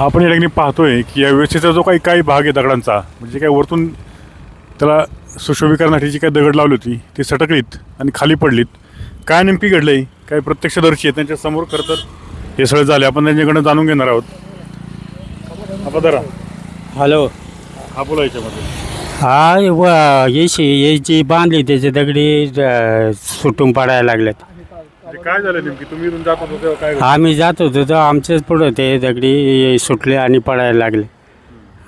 आपण या ठिकाणी पाहतोय की या व्यवस्थेचा जो काही काही भाग आहे दगडांचा म्हणजे काय वरतून त्याला सुशोभीकरणासाठी जी काही दगड लावली होती ती सटकलीत आणि खाली पडलीत. काय नेमकी घडलंय? काय प्रत्यक्षदर्शी आहे त्यांच्यासमोर? खरं तर हे सगळं झाले आपण त्यांच्याकडनं जाणून घेणार आहोत. आपण हॅलो. हा बोला याच्यामध्ये. हा व याची हे जी बांधली त्याचे दगडी अ, सुटून पडायला लागल्यात म्हणजे काय झालं नेमकी? तुम्ही इथून जात होता तेव्हा काय? आम्ही जात होतो तर आमच्याच पुढं ते दगडी सुटले आणि पडायला लागले.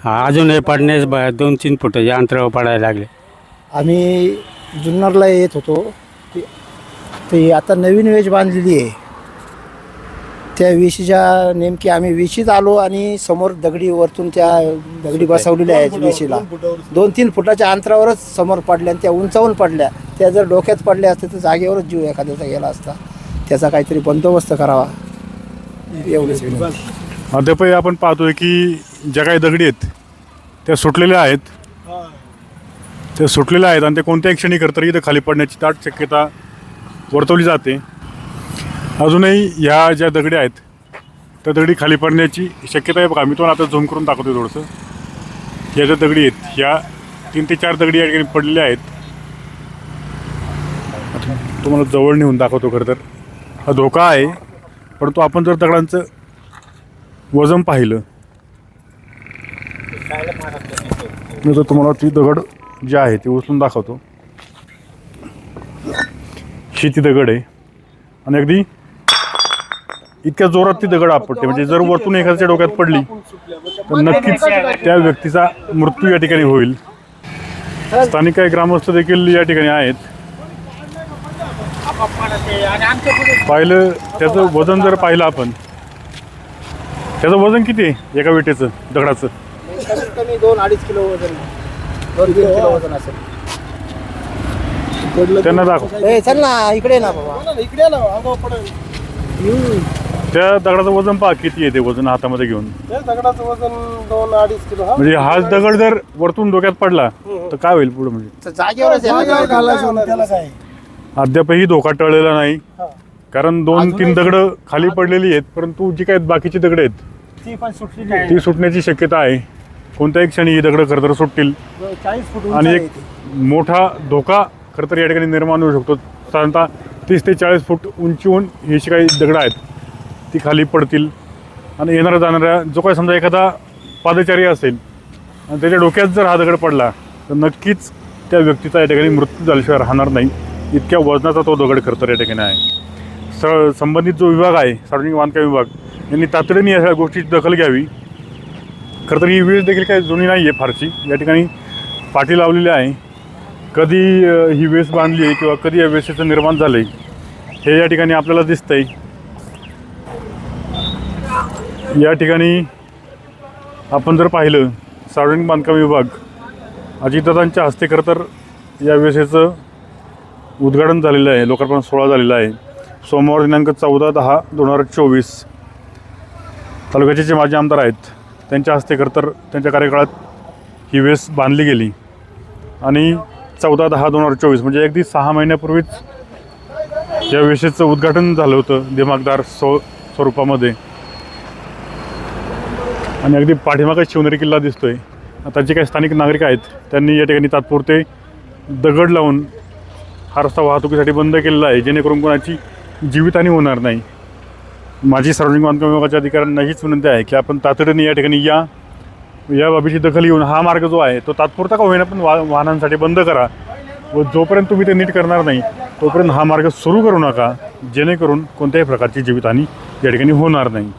हा, अजूनही पडण्यास ब- दोन तीन फुटाच्या अंतरावर पडायला लागले. आम्ही जुन्नरला येत होतो ते- ते आता नवीन वेज बांधलेली आहे. त्या वेशीच्या नेमकी आम्ही वेशीत आलो आणि समोर दगडी वरतून त्या दगडी बसवलेल्या आहेत वेशीला. दोन तीन फुटाच्या अंतरावरच समोर पडल्या आणि त्या उंचावून पडल्या. त्या जर डोक्यात पडल्या असत्या तर जागेवरच जीव एखाद्याचा गेला असता. त्याचा काहीतरी बंदोबस्त करावा. एवढंच विनंती. अद्यापही आपण पाहतोय की ज्या काही दगडी आहेत त्या सुटलेल्या आहेत. त्या सुटलेल्या आहेत आणि ते कोणत्याही क्षणी करता इथं खाली पडण्याची दाट शक्यता वर्तवली जाते. अजूनही ह्या ज्या दगडी आहेत त्या दगडी खाली पडण्याची शक्यता आहे बघा. मी तुम्हाला आता झूम करून दाखवतो थोडंसं. ह्या ज्या दगडी आहेत ह्या तीन ते चार दगडी या ठिकाणी पडलेल्या आहेत. आता तुम्हाला जवळ नेऊन दाखवतो खरं तर. हा धोका आहे परंतु आपण जर दगडांचं वजन पाहिलं मी तर तुम्हाला ती दगड जी आहे ती उचलून दाखवतो. शेती दगड आहे. आणि अगदी इतक्या जोरात ती दगड आपटते. म्हणजे जर वरतून एखाद्याच्या डोक्यात पडली तर नक्कीच त्या व्यक्तीचा मृत्यू या ठिकाणी होईल. स्थानिक काही ग्रामस्थ देखील या ठिकाणी आहेत. पाहिलं त्याचं वजन जर पाहिलं आपण त्याचं वजन किती आहे एका विटेचं दगडाचं? कमीत कमी दोन अडीच किलो वजन दोन तीन किलो वजन असेल. त्यांना दाखव. ए चल ना इकडे ना बाबा. इकडे ना त्या दगडाचं वजन पहा किती आहे ते वजन हातामध्ये घेऊन. दगडाचं वजन दोन अडीच किलो हा? म्हणजे हाच दगड जर वरतून डोक्यात पडला तर काय होईल पुढे म्हणजे. त्याला काय? अद्यापही धोका टळलेला नाही. कारण दोन तीन दगड खाली पडलेली आहेत परंतु जी काही बाकीची दगड आहेत ती पण सुटलेली आहे ती सुटण्याची शक्यता आहे. कोणत्याही क्षणी ही दगड खरं तर सुटतील. आणि एक. मोठा धोका खरं तर या ठिकाणी निर्माण होऊ शकतो. साधारणतः तीस ते चाळीस फूट उंचीहून ही जी काही दगडं आहेत ती खाली पडतील. आणि येणाऱ्या जाणाऱ्या जो काही समजा एखादा पादचारी असेल आणि त्याच्या डोक्यात जर हा दगड पडला तर नक्कीच त्या व्यक्तीचा या ठिकाणी मृत्यू झाल्याशिवाय राहणार नाही. इतक्या वजनाचा तो दगड खरं तर या ठिकाणी आहे. स संबंधित जो विभाग आहे सार्वजनिक बांधकाम विभाग यांनी तातडीने या सगळ्या गोष्टीची दखल घ्यावी. खरं तर ही वीज देखील काही जुनी नाही आहे फारशी. या ठिकाणी पाठी लावलेली आहे. कधी ही वेस बांधली आहे किंवा कधी या वेसेचं निर्माण झालं आहे हे या ठिकाणी आपल्याला दिसतंय. या ठिकाणी आपण जर पाहिलं सार्वजनिक बांधकाम विभाग अजितदादांच्या हस्ते खरं तर या वेसेचं उद्घाटन झालेलं आहे लोकार्पण सोहळा झालेला आहे. सोमवार दिनांक चौदा दहा दोन हजार चोवीस तालुक्याचे जे माजी आमदार आहेत त्यांच्या हस्ते खरंतर त्यांच्या कार्यकाळात ही वेस बांधली गेली. आणि चौदा दहा दोन हजार चोवीस म्हणजे अगदी सहा महिन्यापूर्वीच या वेशेचं उद्घाटन झालं होतं दिमागदार स्व स्वरूपामध्ये. आणि अगदी पाठीमागच शिवनेरी किल्ला दिसतोय. आता जे काही स्थानिक नागरिक आहेत त्यांनी या ठिकाणी तात्पुरते दगड लावून हा रस्ता वाहतुकीसाठी बंद केलेला आहे जेणेकरून कोणाची जीवितहानी होणार नाही. माझी सार्वजनिक बांधकाम विभागाच्या अधिकाऱ्यांना हीच विनंती आहे की आपण तातडीने या ठिकाणी या या बाबीची दखल घेऊन हा मार्ग जो आहे तो तात्पुरता का होईना पण वा वाहनांसाठी बंद करा व जोपर्यंत तुम्ही ते नीट करणार नाही तोपर्यंत हा मार्ग सुरू करू नका जेणेकरून कोणत्याही प्रकारची जीवितहानी या ठिकाणी होणार नाही.